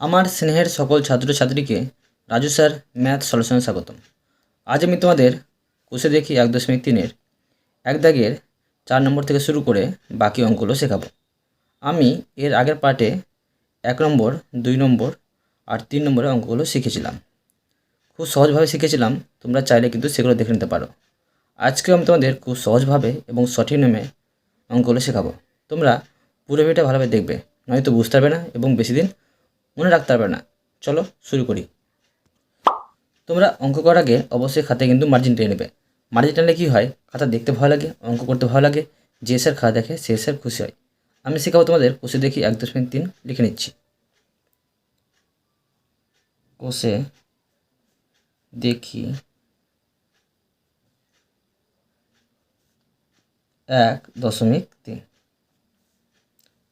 আমার স্নেহের সকল ছাত্রছাত্রীকে রাজু স্যার, ম্যাথ সলিউশনে স্বাগতম। আজ আমি তোমাদের কোষে দেখি এক দশমিক তিনের, এক দাগের চার নম্বর থেকে শুরু করে বাকি অঙ্কগুলো শেখাবো। আমি এর আগের পার্টে এক নম্বর, দুই নম্বর আর তিন নম্বরের অঙ্কগুলো শিখেছিলাম। খুব সহজভাবে শিখেছিলাম, তোমরা চাইলে কিন্তু সেগুলো দেখে নিতে পারো। আজকে আমি তোমাদের খুব সহজভাবে এবং সঠিক নিয়মে অঙ্কগুলো শেখাবো। তোমরা পুরো ভিডিওটা ভালোভাবে দেখবে, নয়তো বুঝতে পারবে না এবং বেশি দিন মনে রাখতে পারবে না। চলো শুরু করি। তোমরা অঙ্ক করার আগে অবশ্যই খাতায় কিন্তু মার্জিন টেনে নেবে। মার্জিন টানলে কী হয়? খাতা দেখতে ভালো লাগে, অঙ্ক করতে ভালো লাগে, যে স্যার খাতা দেখে সে স্যার খুশি হয়। আমি শেখাবো তোমাদের কোষে দেখি এক দশমিক তিন লিখে নিচ্ছি। কোষে দেখি। এক দশমিক তিন।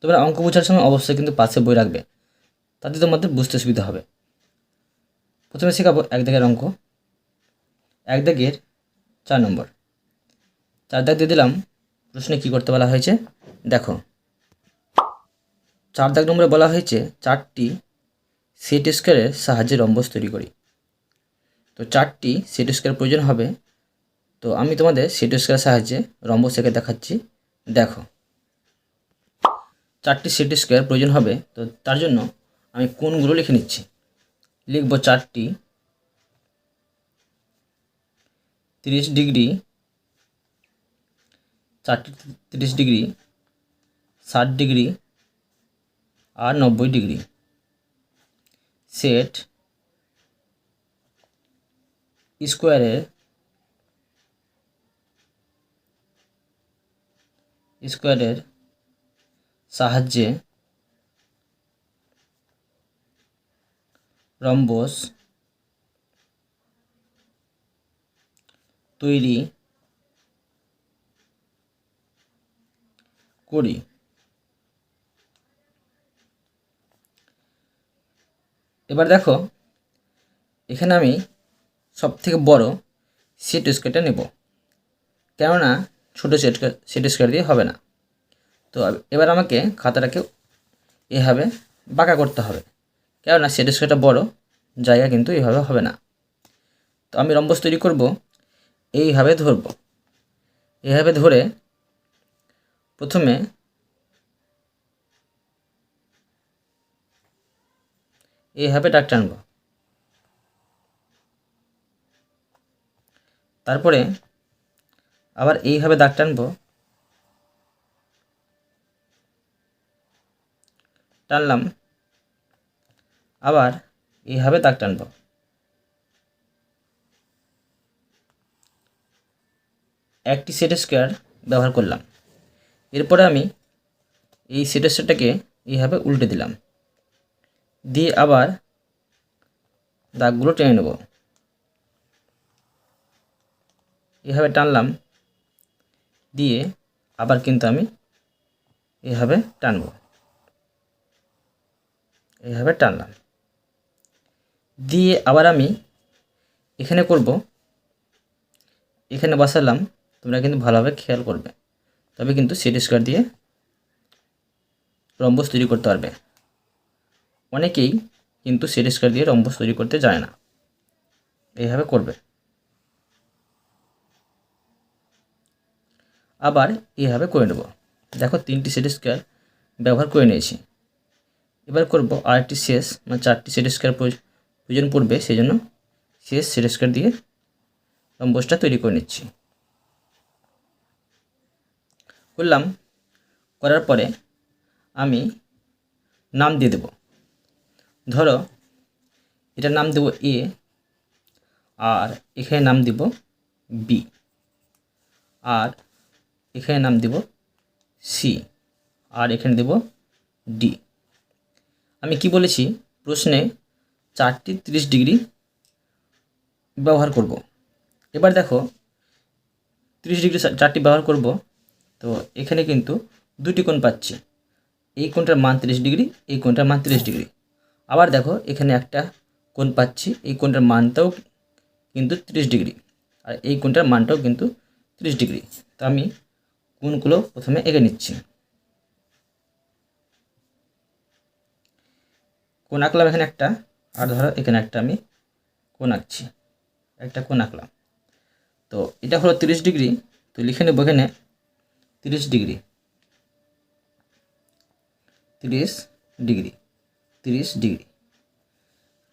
তোমরা অঙ্ক বোঝার সময় অবশ্যই কিন্তু পাশে বই রাখবে। তাতে তোমাদের বুঝতে সুবিধা হবে। প্রথমে শেখাবো এক দাগের অঙ্ক। এক দাগের চার নম্বর। চার দাগ দিয়ে দিলাম, প্রশ্নে কী করতে বলা হয়েছে? দেখো। চার দাগ নম্বরে বলা হয়েছে, চারটি সেট স্কোয়ারের সাহায্যে রম্বস তৈরি করি। তো চারটি সেট স্কোয়ার প্রয়োজন হবে। তো আমি তোমাদের সেট স্কোয়ারের সাহায্যে রম্বস এঁকে দেখাচ্ছি। দেখো। চারটি সেট স্কোয়ার প্রয়োজন হবে। তো তার জন্য আমি কোনগুলো লিখে নিচ্ছি? লিখব চারটি। তিরিশ ডিগ্রি। চারটি তিরিশ ডিগ্রি। ষাট ডিগ্রি। আর নব্বই ডিগ্রি। সেট স্কোয়ারের স্কোয়ারের সাহায্যে রম্বস তৈরি করি। এবার দেখো, এখানে আমি সব থেকে বড় সেট স্কোয়ারটা নেব। কেননা ছোটো সেট সেট স্কোয়ার দিয়ে হবে না। তো এবার আমাকে খাতাটাকে এভাবে বাঁকা করতে হবে। কেননা সেট স্কোয়ারটা বড় জায়গা কিন্তু এইভাবে হবে না। তো আমি রম্বস তৈরি করব, এইভাবে ধরব। এইভাবে ধরে প্রথমে এইভাবে ডাক টানব। তারপরে আবার এইভাবে দাগ টানবো। টানলাম। আবার এইভাবে দাগ টানব। একটি সেট স্কোয়ার ব্যবহার করলাম। এরপরে আমি এই সেট স্কোয়ারটাকে এইভাবে উল্টে দিলাম। দিয়ে আবার দাগগুলো টেনে নেব। এভাবে টানলাম। দিয়ে আবার কিন্তু আমি এভাবে টানবো। এইভাবে টানলাম। দিয়ে আবার আমি এখানে করব, এখানে বসালাম, তোমরা কিন্তু ভালোভাবে খেয়াল করবে। তবে কিন্তু সেট স্কোয়ার দিয়ে রম্বস তৈরি করতে পারবে। অনেকেই কিন্তু সেট স্কোয়ার দিয়ে রম্বস তৈরি করতে জানে না। এইভাবে করবে। আবার এইভাবে করে নেব। দেখো তিনটি সেট স্কোয়ার ব্যবহার করে নিয়েছি। এবার করব আরেকটি শেষ মানে চারটি সেট স্কোয়ার প্রয়োজন পড়বে সেই জন্য শেষ সেট স্কোয়ার দিয়ে রম্বসটা তৈরি করে নিচ্ছি। করলাম, করার পরে আমি নাম দিয়ে দেব। ধরো, এটার নাম দেব এ আর এখানে নাম দিব বি আর এখানে নাম দেব সি আর এখানে দেব ডি আমি কি বলেছি? প্রশ্নে চারটি তিরিশ ডিগ্রি ব্যবহার করব। এবার দেখো, তিরিশ ডিগ্রি চারটি ব্যবহার করব, তো এখানে কিন্তু দুটি কোণ পাচ্ছি। এই কোণটার মান তিরিশ ডিগ্রি, এই কোণটার মান তিরিশ ডিগ্রি। আবার দেখো, এখানে একটা কোণ পাচ্ছি, এই কোণটার মানটাও কিন্তু তিরিশ ডিগ্রি, আর এই কোণটার মানটাও কিন্তু তিরিশ ডিগ্রি। তো আমি কোণগুলো প্রথমে এঁকে নিচ্ছি। কোন আঁকলাম এখানে একটা আর ধরো এখানে একটা আমি কোন আঁকছি, একটা কোন আঁকলাম। তো এটা হলো তিরিশ ডিগ্রি, তো লিখে নেব এখানে তিরিশ ডিগ্রি। তিরিশ ডিগ্রি তিরিশ ডিগ্রি।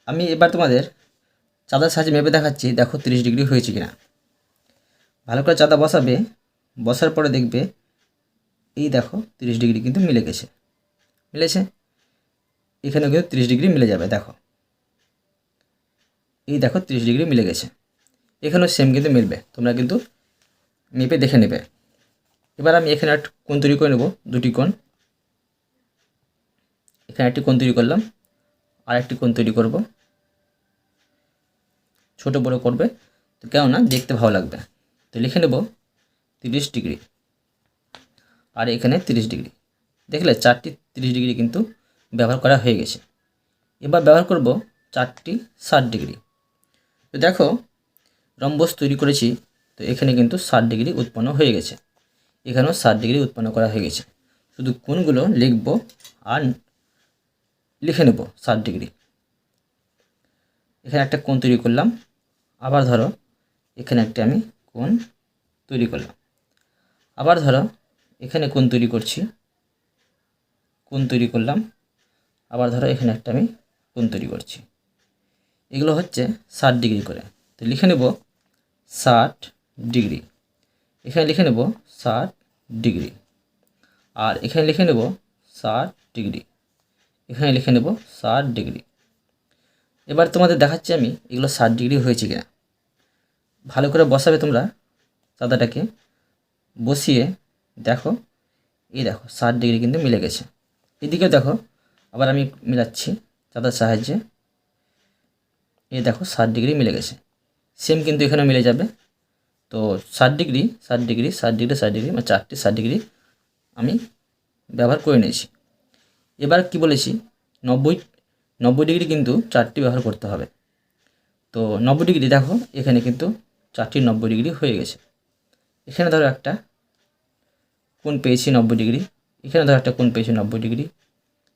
আমি এবার তোমাদের চাঁদার সাহায্যে মেপে দেখাচ্ছি, দেখো তিরিশ ডিগ্রি হয়েছে কিনা। ভালো করে চাঁদা বসাবে, বসার পরে দেখবে এই দেখো তিরিশ ডিগ্রি কিন্তু মিলে গেছে। মিলেছে? এখানে কিন্তু তিরিশ ডিগ্রি মিলে যাবে, দেখো। এই দেখো তিরিশ ডিগ্রি মিলে গেছে। এখানেও সেম কিন্তু মিলবে। তোমরা কিন্তু মেপে দেখে নেবে। এবার আমি এখানে একটা কোণ তৈরি করে নেব, দুটি কোণ। এখানে একটি কোণ তৈরি করলাম আর একটি কোণ তৈরি করব। ছোট বড় করবে। তো কেননা দেখতে ভালো লাগবে। তো লিখে নেব, তিরিশ ডিগ্রি। আর এখানে তিরিশ ডিগ্রি। দেখলে চারটি তিরিশ ডিগ্রি কিন্তু ব্যবহার করা হয়ে গেছে। এবার ব্যবহার করব চারটি ষাট ডিগ্রি। তো দেখো, রম্বস তৈরি করেছি, তো এখানে কিন্তু ষাট ডিগ্রি উৎপন্ন হয়ে গেছে। এখানেও ষাট ডিগ্রি উৎপন্ন করা হয়ে গেছে। শুধু কোনগুলো লিখব আর লিখে নেব ষাট ডিগ্রি। এখানে একটা কোণ তৈরি করলাম। আবার ধরো, এখানে একটা আমি কোণ তৈরি করলাম। আবার ধরো, এখানে কোণ তৈরি করছি, কোণ তৈরি করলাম। আবার ধরো, এখানে একটা আমি কোণ তৈরি করছি। এগুলো হচ্ছে ষাট ডিগ্রি করে। তো লিখে নেব ষাট ডিগ্রি। এখানে লিখে নেব ষাট ডিগ্রি। আর এখানে লিখে নেব ষাট ডিগ্রি। এখানে লিখে নেব ষাট ডিগ্রি। এবার তোমাদের দেখাচ্ছি আমি এগুলো ষাট ডিগ্রি হয়েছে কিনা। ভালো করে বসাবে তোমরা চাঁদাটাকে। বসিয়ে দেখো, এই দেখো ষাট ডিগ্রি কিন্তু মিলে গেছে। এদিকেও দেখো, আবার আমি মিলাচ্ছি চাঁদার সাহায্যে। এই দেখো ষাট ডিগ্রি মিলে গেছে। সেম কিন্তু এখানে মিলে যাবে। তো ষাট ডিগ্রি ষাট ডিগ্রি ষাট ডিগ্রি ষাট ডিগ্রি মানে চারটি ষাট ডিগ্রি আমি ব্যবহার করে নিয়েছি। এবার কি বলেছি? নব্বই নব্বই ডিগ্রি কিন্তু চারটি ব্যবহার করতে হবে। তো নব্বই ডিগ্রি দেখো, এখানে কিন্তু চারটি নব্বই ডিগ্রি হয়ে গেছে। এখানে ধরো একটা, কোণ পেয়েছি নব্বই ডিগ্রি। এখানে ধরো একটা কোণ পেয়েছি নব্বই ডিগ্রি।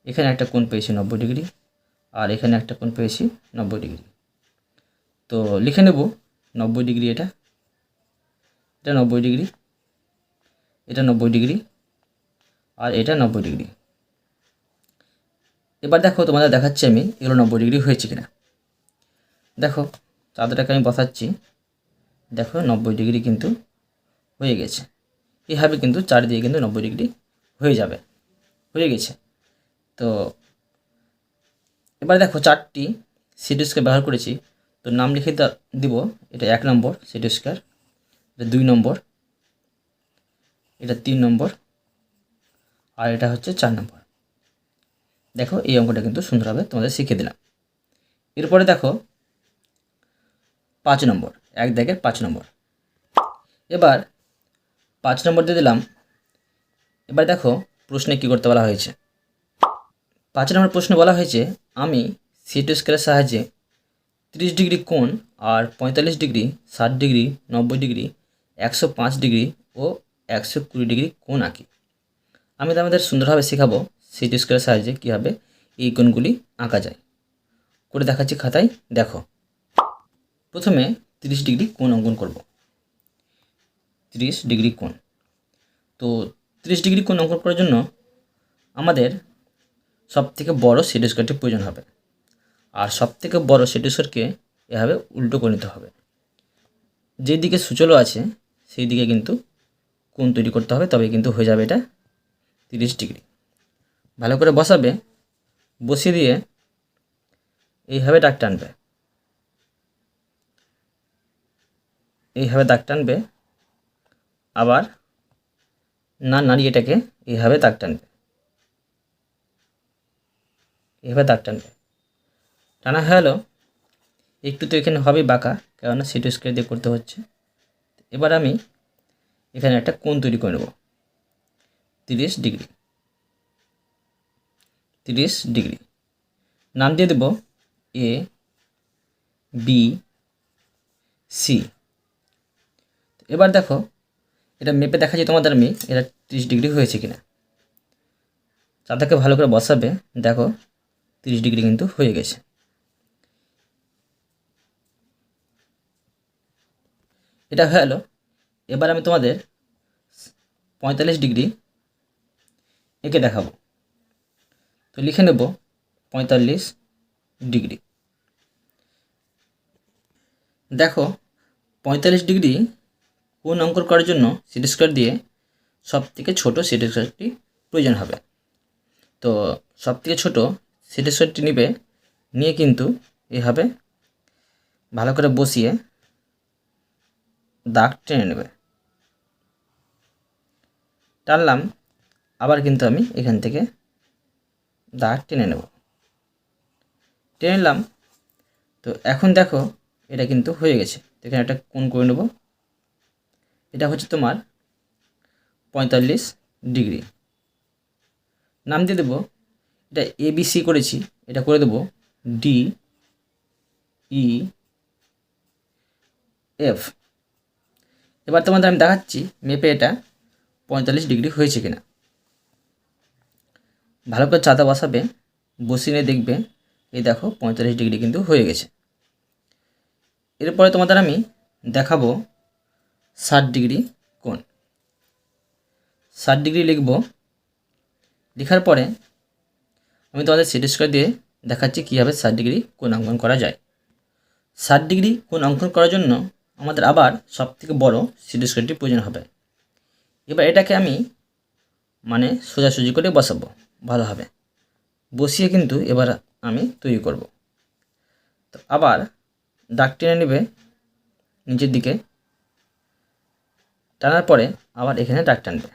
এখানে একটা কোণ পেয়েছি নব্বই ডিগ্রি। আর এখানে একটা কোণ পেয়েছি নব্বই ডিগ্রি। তো লিখে নেব। নব্বই ডিগ্রি এটা। এটা নব্বই ডিগ্রি। এটা নব্বই ডিগ্রি। আর এটা নব্বই ডিগ্রি। এবার দেখো তোমাদের দেখাচ্ছি আমি এগুলো নব্বই ডিগ্রি হয়েছে কিনা। দেখো চাদরটাকে আমি বসাচ্ছি। দেখো, নব্বই ডিগ্রি কিন্তু হয়ে গেছে। এইভাবে কিন্তু চারিদিকে কিন্তু নব্বই ডিগ্রি হয়ে যাবে। হয়ে গেছে। তো এবার দেখো চারটি স্কোয়ার ব্যবহার করেছি। তো নাম লিখে দিব, এটা এক নম্বর, সিটি স্কোয়ার, এটা দুই নম্বর, এটা তিন নম্বর, আর এটা হচ্ছে চার নম্বর। দেখো, এই অঙ্কটা কিন্তু সুন্দরভাবে তোমাদের শিখিয়ে দিলাম। এরপরে দেখো, পাঁচ নম্বর, এক দাগের পাঁচ নম্বর। এবার পাঁচ নম্বর দিয়ে দিলাম, এবার দেখো, প্রশ্নে কী করতে বলা হয়েছে? পাঁচ নম্বর প্রশ্নে বলা হয়েছে, আমি সিটি স্কেলের সাহায্যে তিরিশ ডিগ্রি কোণ আর পঁয়তাল্লিশ ডিগ্রি, ষাট ডিগ্রি, নব্বই ডিগ্রি, একশো পাঁচ ডিগ্রি ও একশো কুড়ি ডিগ্রি কোণ আঁকি। আমি তোমাদের সুন্দরভাবে শেখাবো সিটি স্কোয়ারের সাহায্যে কীভাবে এই কোণগুলি আঁকা যায়। করে দেখাচ্ছি খাতায়, দেখো। প্রথমে তিরিশ ডিগ্রি কোণ অঙ্কন করব। তিরিশ ডিগ্রি কোণ। তো তিরিশ ডিগ্রি কোণ অঙ্কন করার জন্য আমাদের সব থেকে বড় সিটি স্কোয়ারটি প্রয়োজন হবে। আর সব থেকে বড় সিটি স্কোয়ারকে এভাবে উল্টো করে নিতে হবে। যেদিকে সুচলো আছে সেই দিকে কিন্তু কোণ তৈরি করতে হবে তবে কিন্তু হয়ে যাবে এটা তিরিশ ডিগ্রি। ভালো করে বসাবে, বসিয়ে দিয়ে এইভাবে দাগ টানবে। এইভাবে দাগ টানবে, আবার না নাড়িয়ে এটাকে এইভাবে দাগ টানবে। এইভাবে দাগ টানবে। টানা হয়ে গেলো একটু তো এখানে হবে বাঁকা, কেননা সিটি স্কোয়ার দিয়ে করতে হচ্ছে। এবার আমি এখানে একটা কোণ তৈরি করে নেব। তিরিশ ডিগ্রি। তিরিশ ডিগ্রি। নাম দিয়ে দেব এ বি সি এবার দেখো, এটা মেপে দেখাচ্ছি তোমাদের আমি, এটা তিরিশ ডিগ্রি হয়েছে কিনা। চাঁদাকে ভালো করে বসাবে, দেখো, তিরিশ ডিগ্রি কিন্তু হয়ে গেছে। এটা হয়ে গেলো। এবার আমি তোমাদের পঁয়তাল্লিশ ডিগ্রি এঁকে দেখাবো। তো লিখে নেব পঁয়তাল্লিশ ডিগ্রি। দেখো, পঁয়তাল্লিশ ডিগ্রি কোন অঙ্কন করার জন্য সিটি স্কোয়ার দিয়ে সব থেকে ছোটো সিটি স্কোয়ারটি প্রয়োজন হবে। তো সব থেকে ছোটো সিটি স্কোয়ারটি নিবে, নিয়ে কিন্তু এভাবে ভালো করে বসিয়ে দাগ টেনে নেবে। টানলাম, আবার কিন্তু আমি এখান থেকে দাগ টেনে নেব। টেনে নিলাম, তো এখন দেখো এটা কিন্তু হয়ে গেছে। এখানে একটা কোণ করে নেব। এটা হচ্ছে তোমার পঁয়তাল্লিশ ডিগ্রি। নাম দিয়ে দেবো, এটা এ বি সি করেছি, এটা করে দেবো ডি ই এফ এবার তোমাদের আমি দেখাচ্ছি মেপে এটা পঁয়তাল্লিশ ডিগ্রি হয়েছে কিনা। ভালো করে চাঁদা বসাবে, বসিয়ে দেখবে, এই দেখো পঁয়তাল্লিশ ডিগ্রি কিন্তু হয়ে গেছে। এরপরে তোমাদের আমি দেখাবো ষাট ডিগ্রি কোণ। ষাট ডিগ্রি লিখব, লেখার পরে আমি তোমাদের সিটি স্কোয়ার দিয়ে দেখাচ্ছি কীভাবে ষাট ডিগ্রি কোণ অঙ্কন করা যায়। ষাট ডিগ্রি কোণ অঙ্কন করার জন্য আমাদের আবার সব থেকে বড়ো সিটি স্কোয়ারটি প্রয়োজন হবে। এবার এটাকে আমি মানে সোজাসুজি করে বসাবো ভালোভাবে বসিয়ে কিন্তু এবার আমি তৈরি করব। তো আবার দাগ টেনে নেবে নিচের দিকে। টানার পরে আবার এখানে দাগ টানবে।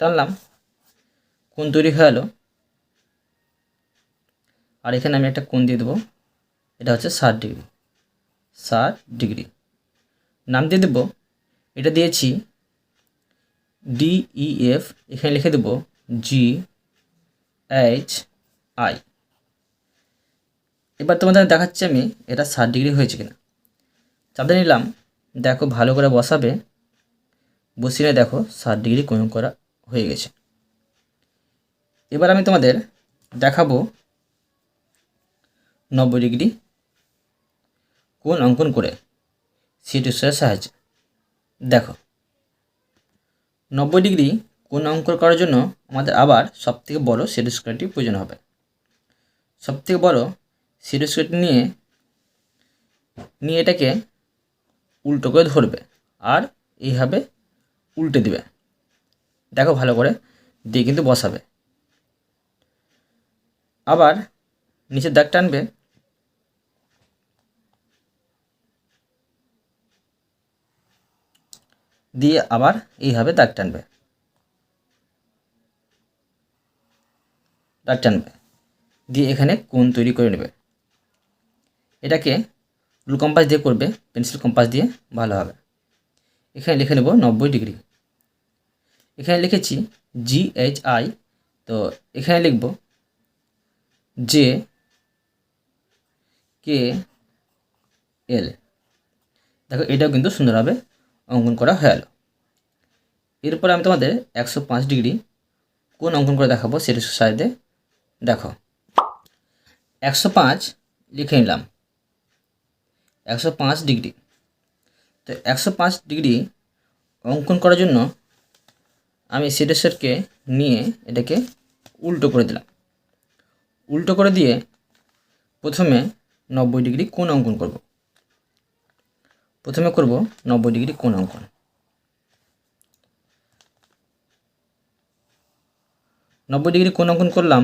টানলাম কোন তৈরি হয়ে আর এখানে আমি একটা কোণ দিয়ে দেবো। এটা হচ্ছে ষাট ডিগ্রি। ষাট ডিগ্রি। নাম দিয়ে দেবো, এটা দিয়েছি ডিইএফ এখানে লিখে দেবো জি এইচ আই এবার তোমাদের দেখাচ্ছি আমি এটা ষাট ডিগ্রি হয়েছে কিনা। চাপতে নিলাম, দেখো ভালো করে বসাবে। বসিয়ে দেখো ষাট ডিগ্রি কোণ করা হয়ে গেছে। এবার আমি তোমাদের দেখাবো নব্বই ডিগ্রি কোণ অঙ্কন করে সিটি স্কোয়ারের সাহায্যে। দেখো, নব্বই ডিগ্রি কোণ অঙ্কন করার জন্য আমাদের আবার সবথেকে বড় সিটি স্কোয়ারটি প্রয়োজন হবে। সবথেকে বড় সিটি স্কোয়ারটি নিয়ে নিয়ে এটাকে উল্টো করে ধরবে আর এইভাবে উল্টে দিবে। দেখো ভালো করে, দিয়ে কিন্তু বসাবে। আবার নিচের দাগ টানবে দিয়ে আবার এইভাবে দাগ টানবে। দাগ টানবে। দিয়ে এখানে কোন তৈরি করে নেবে। এটাকে রুল কম্পাস দিয়ে করবে পেন্সিল কম্পাস দিয়ে ভালো হবে। এখানে লিখে নেব নব্বই ডিগ্রি। এখানে লিখেছি জি এইচ আই তো এখানে লিখব জে কে এল দেখো এটাও কিন্তু সুন্দরভাবে অঙ্কন করা হয়ে গেল। এরপরে আমি তোমাদের একশো পাঁচ ডিগ্রি কোন অঙ্কন করে দেখাবো সেটা সাইডে দেখো। একশো পাঁচ লিখে নিলাম। একশো পাঁচ ডিগ্রি। তো একশো পাঁচ ডিগ্রি অঙ্কন করার জন্য আমি সেটেসেরকে নিয়ে এটাকে উল্টো করে দিলাম। উল্টো করে দিয়ে প্রথমে নব্বই ডিগ্রি কোন অঙ্কন করব? প্রথমে করব নব্বই ডিগ্রি কোন অঙ্কন। নব্বই ডিগ্রি কোন অঙ্কন করলাম,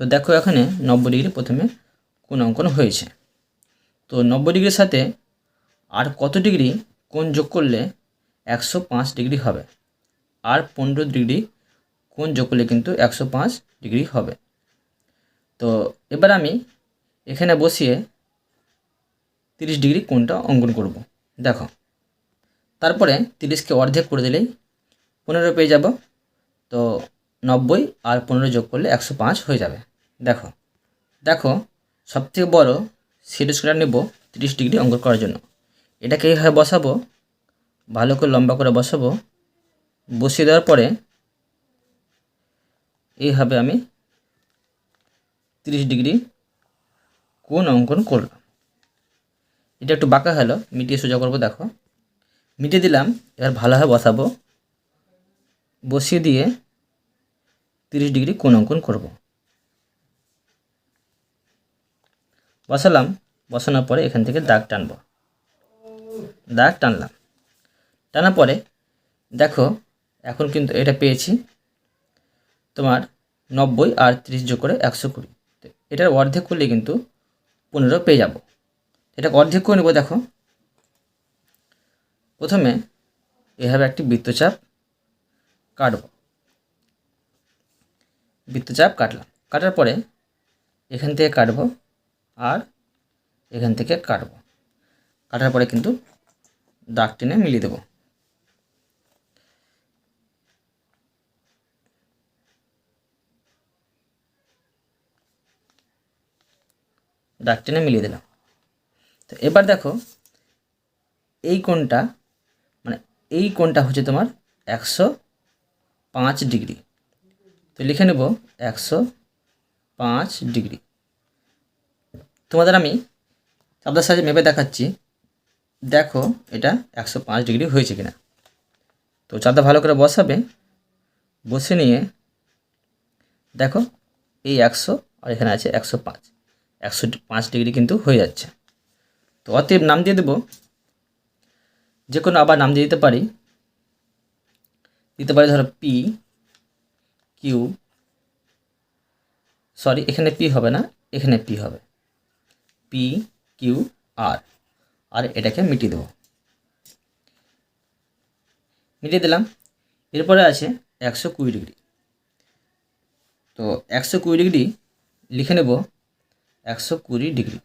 তো দেখো এখানে নব্বই ডিগ্রি প্রথমে কোন অঙ্কন হয়েছে। তো নব্বই ডিগ্রির সাথে আর কত ডিগ্রি কোন যোগ করলে একশো পাঁচ ডিগ্রি হবে? আর পনেরো ডিগ্রি কোন যোগ করলে কিন্তু একশো পাঁচ ডিগ্রি হবে। তো এবার আমি এখানে বসিয়ে তিরিশ ডিগ্রি কোনটা অঙ্কন করব। দেখো, তারপরে তিরিশকে অর্ধেক করে দিলেই পনেরো পেয়ে যাব। তো নব্বই আর পনেরো যোগ করলে একশো পাঁচ হয়ে যাবে। দেখো দেখো, সবথেকে বড় সিটি স্কোয়ার নেব তিরিশ ডিগ্রি অঙ্কন করার জন্য। এটাকে এইভাবে বসাবো, ভালো করে লম্বা করে বসাবো। বসিয়ে দেওয়ার পরে এইভাবে আমি তিরিশ ডিগ্রি কোণ অঙ্কন করলাম। এটা একটু বাঁকা হলো, মিটিয়ে সোজা করব, দেখো। মিটিয়ে দিলাম, এবার ভালোভাবে বসাবো। বসিয়ে দিয়ে তিরিশ ডিগ্রি কোণ অঙ্কন করব। বসালাম, বসানোর পরে এখান থেকে দাগ টানবো। দাগ টানলাম। টানার পরে, দেখো, এখন কিন্তু এটা পেয়েছি। তোমার নব্বই আর তিরিশ যোগ করে একশো কুড়ি। এটার অর্ধেক করলে কিন্তু পনেরো পেয়ে যাব। এটা অর্ধেক করে নেব, দেখো। প্রথমে এভাবে একটি বৃত্তচাপ কাটব। বৃত্তচাপ কাটলাম। কাটার পরে এখান থেকে কাটব আর এখান থেকে কাটব। কাটার পরে কিন্তু দাগ টেনে মিলিয়ে দেবো। দাগ টেনে মিলিয়ে দিলাম। তো এবার দেখো, এই কোণটা মানে এই কোণটা হচ্ছে তোমার একশো পাঁচ ডিগ্রি। তো লিখে নেব একশো পাঁচ ডিগ্রি। তোমাদের আমি চাপদার সাহায্যে মেপে দেখাচ্ছি। দেখো, এটা একশো পাঁচ ডিগ্রি হয়েছে কিনা। তো চাপটা ভালো করে বসাবে। বসে নিয়ে দেখো, এই একশো আর এখানে আছে একশো পাঁচ। একশো পাঁচ ডিগ্রি কিন্তু হয়ে যাচ্ছে। তো অতএব নাম দিয়ে দেবো। যে কোনো আবার নাম দিয়ে দিতে পারি। দিতে পারি ধরো পি কিউ সরি এখানে পি হবে না, এখানে পি হবে। পি কিউ আর আর এটাকে মিটিয়ে দেবো। মিটিয়ে দিলাম। এরপরে আছে একশো কুড়ি ডিগ্রি। তো একশো কুড়ি ডিগ্রি লিখে নেব। একশো কুড়ি ডিগ্রি।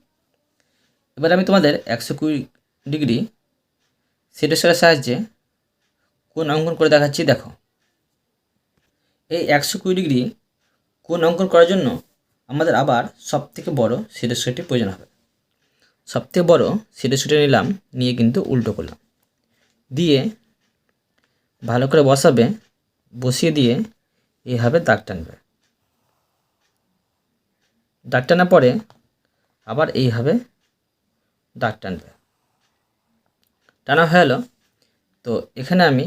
এবার আমি তোমাদের একশো কুড়ি ডিগ্রি সেটের সাহায্যে কোন অঙ্কন করে দেখাচ্ছি, দেখো। এই একশো কুড়ি ডিগ্রি কোন অঙ্কন করার জন্য আমাদের আবার সবথেকে বড় সেটের সেটটি প্রয়োজন হবে। সবথেকে বড় সেটের সেটে নিলাম, নিয়ে কিন্তু উল্টো করলাম। দিয়ে ভালো করে বসাবে, বসিয়ে দিয়ে এইভাবে দাগ টানবে। দাগ টানার পরে আবার এইভাবে দাগ টানবে টানা হয়ে গেলো তো এখানে আমি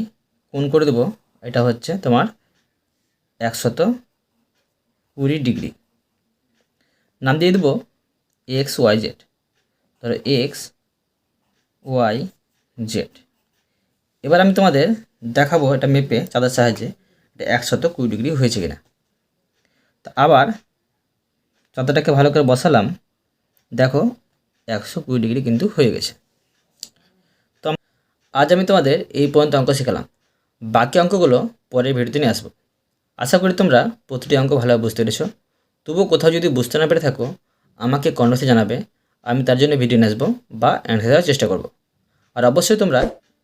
কোন করে দেবো। এটা হচ্ছে তোমার একশত কুড়ি ডিগ্রি। নাম দিয়ে দেবো এক্স ওয়াই জেড। ধরো এক্স ওয়াই জেড। এবার আমি তোমাদের দেখাবো এটা মেপে চাঁদার সাহায্যে এটা একশত কুড়ি ডিগ্রি হয়েছে কিনা। তা আবার চাঁদাটাকে ভালো করে বসালাম। দেখো একশো কুড়ি ডিগ্রি কিন্তু হয়ে গেছে। তো আজ আমি তোমাদের এই পর্যন্ত অঙ্ক শেখালাম। বাকি অঙ্কগুলো পরের ভিডিওতে নিয়ে আসব। আশা করি তোমরা প্রতিটি অঙ্ক ভালোভাবে বুঝতে পেরেছ। তবুও কোথাও যদি বুঝতে না পেরে থাকো, আমাকে কমেন্টসে জানাবে। আমি তার জন্য ভিডিও নিয়ে আসব বা অ্যান্সার দেওয়ার চেষ্টা করব। আর অবশ্যই তোমরা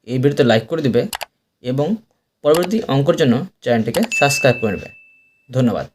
এই ভিডিওতে লাইক করে দিবে এবং পরবর্তী অঙ্কর জন্য চ্যানেলটিকে সাবস্ক্রাইব করে নেবে। ধন্যবাদ।